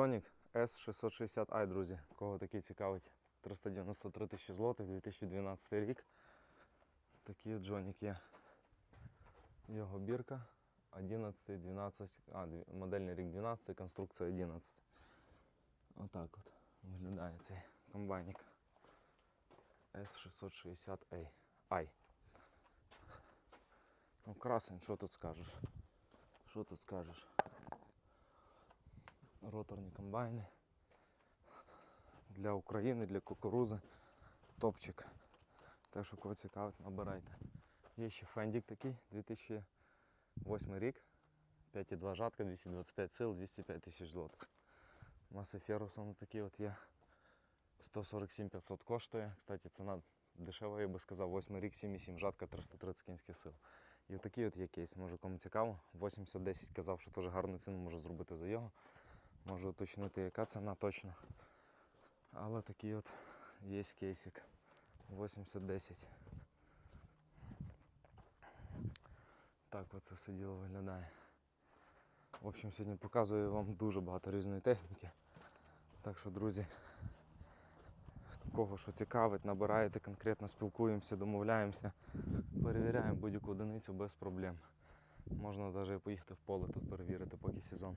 Sonic S660i, друзі. Кого такий цікавить? 393 тисячі злотих, 2012 рік. Такий Джонік є. Його бірка 11, 12, а, модельний рік 12, конструкція 11. Отак от виглядає цей комбайник. S660i. Ай. Ну, красень, що тут скажеш? Що тут скажеш? Роторні комбайни. Для України, для кукурузи. Топчик. Так що кого цікавить, набирайте. Є ще фендік такий, 2008 рік. 5,2 жатка, 225 сил, 205 тисяч злотих. Маси Ферусона такі от є. 147 500 коштує. Кстати, ціна дешева, я би сказав, 8 рік, 7,7 жатка, 330 кінських сил. І отакий от є кейс, може кому цікаво. 80-10 казав, що теж гарну ціну можу зробити за його. Можу уточнити, яка ціна точно. Але такий от є кейсик. 80-10. Так оце все діло виглядає. В общем, сьогодні показую вам дуже багато різної техніки. Так що, друзі, кого що цікавить, набираєте конкретно, спілкуємося, домовляємося, перевіряємо будь-яку одиницю без проблем. Можна навіть поїхати в поле тут перевірити, поки сезон.